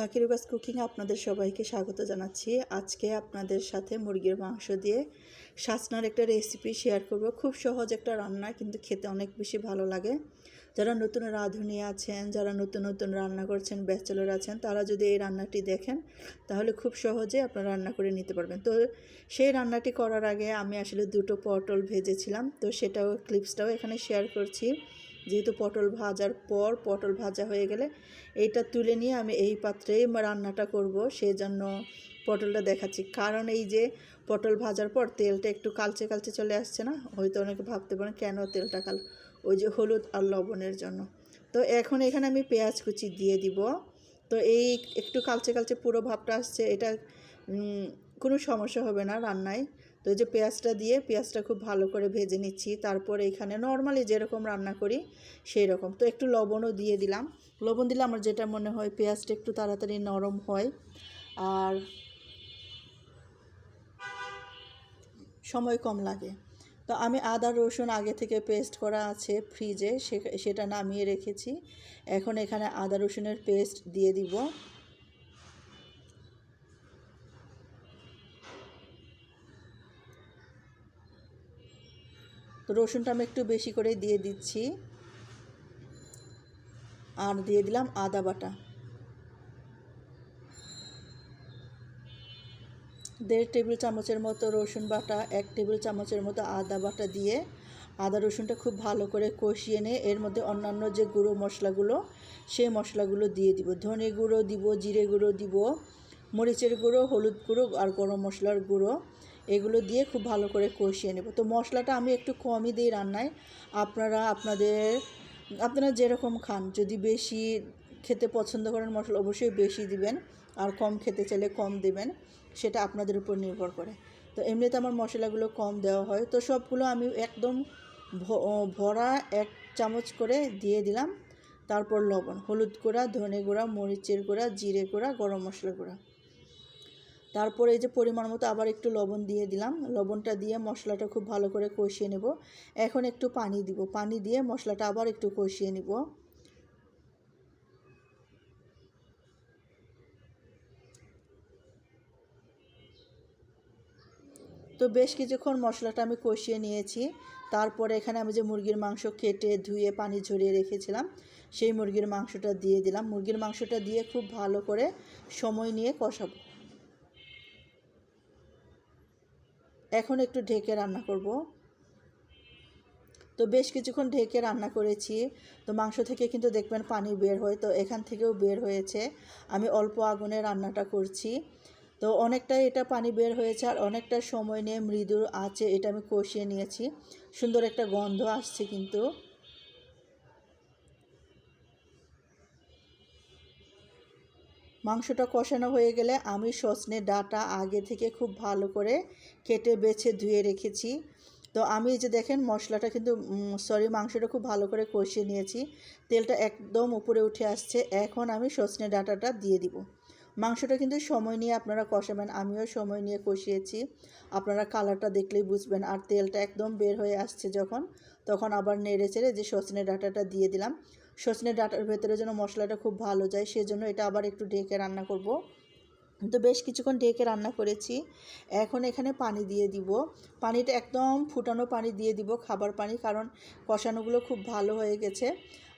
Lucky রুবাস cooking আপনাদের সবাইকে স্বাগত জানাচ্ছি। আজকে আপনাদের সাথে মুরগির মাংস দিয়ে সাসনার একটা রেসিপি শেয়ার করব। খুব সহজ একটা রান্না, কিন্তু খেতে অনেক বেশি ভালো লাগে। যারা নতুন রাঁধুনি আছেন, যারা নতুন নতুন রান্না করছেন, ব্যাচেলর আছেন, তারা যদি এই রান্নাটি দেখেন, তাহলে খুব সহজে আপনারা রান্না করে নিতে পারবেন। তো সেই রান্নাটি করার আগে আমি আসলে দুটো পটল ভেজেছিলাম, তো সেটাও ক্লিপসটাও এখানে শেয়ার করছি। যেহেতু পটল ভাজার পর পটল ভাজা হয়ে গেলে এইটা তুলে নিয়ে আমি এই পাত্রেই রান্নাটা করব সেই জন্য পটলটা দেখাচ্ছি। কারণ এই যে পটল ভাজার পর তেলটা একটু কালচে কালচে চলে আসছে না, হয়তো অনেকে ভাবতে পারেন কেন তেলটা কাল, ওই যে হলুদ আর লবণের জন্য। তো এখন এখানে আমি পেঁয়াজ কুচি দিয়ে দিব। তো এই একটু কালচে কালচে পুরো ভাবটা আসছে, এটা কোনো সমস্যা হবে না রান্নায়। তো এই যে পেঁয়াজটা দিয়ে পেঁয়াজটা খুব ভালো করে ভেজে নিচ্ছি। তারপরে এখানে নর্মালি যেরকম রান্না করি সেই রকম। তো একটু লবণও দিয়ে দিলাম। লবণ দিলে আমার যেটা মনে হয় পেঁয়াজটা একটু তাড়াতাড়ি নরম হয়। আর সময় কম লাগে। তো আমি আদা, রসুন আগে থেকে পেস্ট করা আছে ফ্রিজে সেটা নামিয়ে রেখেছি। এখন এখানে আদা, রসুনের পেস্ট দিয়ে দিব। তো রসুনটা আমি একটু বেশি করে দিয়ে দিচ্ছি। আর দিয়ে দিলাম আদা বাটা। দেড় টেবিল চামচের মতো রসুন বাটা, এক টেবিল চামচের মতো আদা বাটা দিয়ে আদা রসুনটা খুব ভালো করে কষিয়ে নিয়ে এর মধ্যে অন্যান্য যে গুঁড়ো মশলাগুলো, সেই মশলাগুলো দিয়ে দিব। ধনে গুঁড়ো দিব, জিরে গুঁড়ো দিব মরিচের গুঁড়ো, হলুদ গুঁড়ো আর গরম মশলার গুঁড়ো, এগুলো দিয়ে খুব ভালো করে কষিয়ে নেব। তো মশলাটা আমি একটু কমই দিই রান্নায়। আপনারা আপনাদের, আপনারা যেরকম খান, যদি বেশি খেতে পছন্দ করেন মশলা অবশ্যই বেশি দিবেন আর কম খেতে চাইলে কম দিবেন, সেটা আপনাদের উপর নির্ভর করে। তো এমনিতে আমার মশলাগুলো কম দেওয়া হয়। তো সবগুলো আমি একদম ভরা এক চামচ করে দিয়ে দিলাম। তারপর লবণ, হলুদ গুঁড়া, ধনে গুঁড়া, মরিচের গুঁড়া, জিরে গুঁড়া, গরম মশলা গুঁড়া। তারপরে এই যে পরিমাণ মতো আবার একটু লবণ দিয়ে দিলাম। লবণটা দিয়ে মশলাটা খুব ভালো করে কষিয়ে নেব। এখন একটু পানি দিব। পানি দিয়ে মশলাটা আবার একটু কষিয়ে নিব। তো বেশ কিছুক্ষণ মশলাটা আমি কষিয়ে নিয়েছি। তারপরে এখানে আমি যে মুরগির মাংস কেটে ধুয়ে পানি ঝরিয়ে রেখেছিলাম, সেই মুরগির মাংসটা দিয়ে দিলাম। মুরগির মাংসটা দিয়ে খুব ভালো করে সময় নিয়ে কষাবো। এখন একটু ঢেকে রান্না করব। তো বেশ কিছুক্ষণ ঢেকে রান্না করেছি। তো মাংস থেকে কিন্তু দেখবেন পানি বের হয়, তো এখান থেকেও বের হয়েছে। আমি অল্প আগুনে রান্নাটা করছি। তো অনেকটা এটা পানি বের হয়েছে আর অনেকটা সময় নিয়ে মৃদু আছে এটা আমি কষিয়ে নিয়েছি। সুন্দর একটা গন্ধ আসছে কিন্তু। মাংসটা কষানো হয়ে গেলে আমি সজনে ডাটা আগে থেকে খুব ভালো করে কেটে, বেছে, ধুয়ে রেখেছি। তো আমি যে দেখেন মশলাটা কিন্তু সরি মাংসটা খুব ভালো করে কষিয়ে নিয়েছি। তেলটা একদম উপরে উঠে আসছে। এখন আমি সজনে ডাটাটা দিয়ে দিব। মাংসটা কিন্তু সময় নিয়ে আপনারা কষাবেন, আমিও সময় নিয়ে কষিয়েছি। আপনারা কালারটা দেখলেই বুঝবেন। আর তেলটা একদম বের হয়ে আসছে যখন, তখন আবার নেড়ে চেড়ে যে সজনে ডাটাটা দিয়ে দিলাম। সজনে ডাটার ভেতরে যেন মশলাটা খুব ভালো যায়, সেজন্য এটা আবার একটু ডেকে রান্না করব। তো বেশ কিছুক্ষণ ডেকে রান্না করেছি। এখন এখানে পানি দিয়ে দিব। পানিটা একদম ফুটানো পানি দিয়ে দিব, খাবার পানি, কারণ কষানোগুলো খুব ভালো হয়ে গেছে।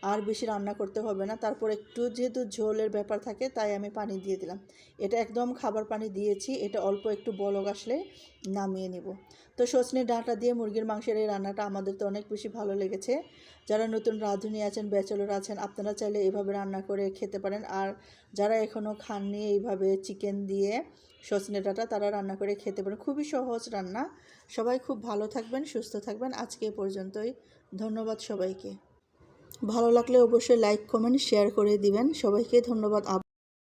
আর বেশি রান্না করতে হবে না। তারপর একটু যেহেতু ঝোলের ব্যাপার থাকে, তাই আমি পানি দিয়ে দিলাম। এটা একদম খাবার পানি দিয়েছি, এটা অল্প একটু বলক আসলে নামিয়ে নেব। তো সজনে ডাঁটা দিয়ে মুরগির মাংসের এই রান্নাটা আমাদের তো অনেক বেশি ভালো লেগেছে। যারা নতুন রাঁধুনি আছেন, ব্যাচেলর আছেন, আপনারা চাইলে এইভাবে রান্না করে খেতে পারেন। আর যারা এখনও খাননি, এইভাবে চিকেন দিয়ে সজনে ডাঁটা, তারা রান্না করে খেতে পারেন। খুবই সহজ রান্না। সবাই খুব ভালো থাকবেন, সুস্থ থাকবেন। আজকে পর্যন্তই। ধন্যবাদ সবাইকে। ভালো লাগলে অবশ্যই লাইক কমেন্ট শেয়ার করে দিবেন। সবাইকে ধন্যবাদ।